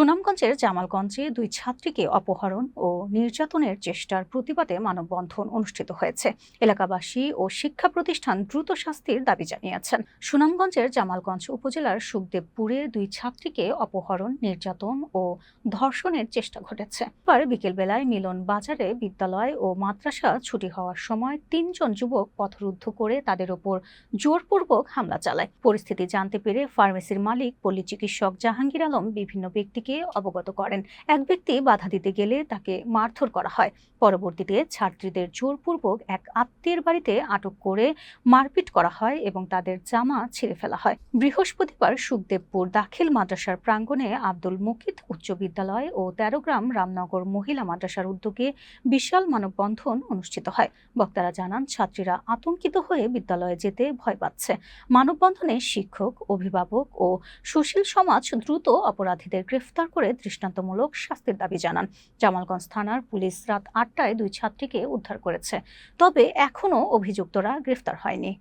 সুনামগঞ্জের জামালগঞ্জে দুই ছাত্রীকে অপহরণ ও নির্যাতনের চেষ্টার প্রতিবাদে মানববন্ধন অনুষ্ঠিত হয়েছে। এলাকাবাসী ও শিক্ষা প্রতিষ্ঠান দ্রুত শাস্তির দাবি জানিয়েছেন। সুনামগঞ্জের জামালগঞ্জ উপজেলার সুখদেবপুরে দুই ছাত্রীকে অপহরণ, নির্যাতন ও ধর্ষণের চেষ্টা ঘটেছে। পর বিকেলবেলায় মিলন বাজারে বিদ্যালয় ও মাদ্রাসা ছুটি হওয়ার সময় তিনজন যুবক পথরুদ্ধ করে তাদের ওপর জোরপূর্বক হামলা চালায়। পরিস্থিতি জানতে পেরে ফার্মেসির মালিক, পল্লী চিকিৎসক জাহাঙ্গীর আলম বিভিন্ন ব্যক্তিকে অবগত করেন। এক ব্যক্তি বাধা দিতে গেলে তাকে মারধর করা হয়। পরবর্তীতে ছাত্রীদের জোরপূর্বক এক আত্মীয়ের বাড়িতে আটক করে মারপিট করা হয় এবং তাদের জামা ছিঁড়ে ফেলা হয়। বৃহস্পতিবার সুখদেবপুর দাখিল মাদ্রাসার প্রাঙ্গণে আব্দুল মুকিত উচ্চ বিদ্যালয় ও তেরোগ্রাম রামনগর মহিলা মাদ্রাসার উদ্যোগে বিশাল মানববন্ধন অনুষ্ঠিত হয়। বক্তারা জানান, ছাত্রীরা আতঙ্কিত হয়ে বিদ্যালয়ে যেতে ভয় পাচ্ছে। মানববন্ধনে শিক্ষক, অভিভাবক ও সুশীল সমাজ দ্রুত অপরাধীদের গ্রেফতার করে দৃষ্টান্তমূলক শাস্তির দাবি জানান। জামালগঞ্জ থানার পুলিশ রাত আটটায় দুই ছাত্রীকে উদ্ধার করেছে, তবে এখনও অভিযুক্তরা গ্রেফতার হয়নি।